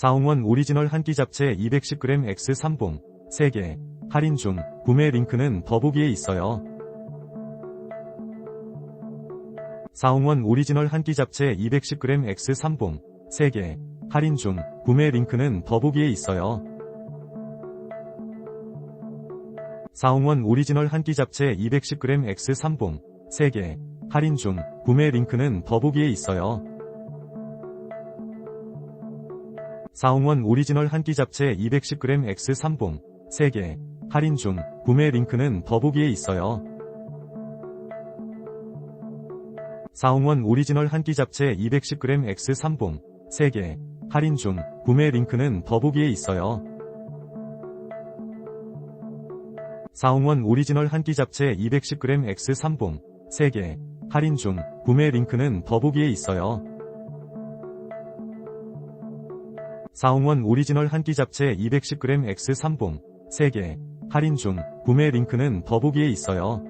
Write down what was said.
사홍원 오리지널 한 끼 잡채 210g X3봉 3개 할인 중 구매 링크는 더보기에 있어요. 사홍원 오리지널 한 끼 잡채 210g X3봉 3개 할인 중 구매 링크는 더보기에 있어요. 사홍원 오리지널 한 끼 잡채 210g X3봉 3개 할인 중 구매 링크는 더보기에 있어요. 사홍원 오리지널 한 끼 잡채 210g X3봉 3개 할인 중 구매 링크는 더보기에 있어요. 사홍원 오리지널 한 끼 잡채 210g X3봉 3개 할인 중 구매 링크는 더보기에 있어요. 사홍원 오리지널 한 끼 잡채 210g X3봉 3개 할인 중 구매 링크는 더보기에 있어요. 사홍원 오리지널 한 끼 잡채 210g X3봉 3개 할인 중 구매 링크는 더보기에 있어요.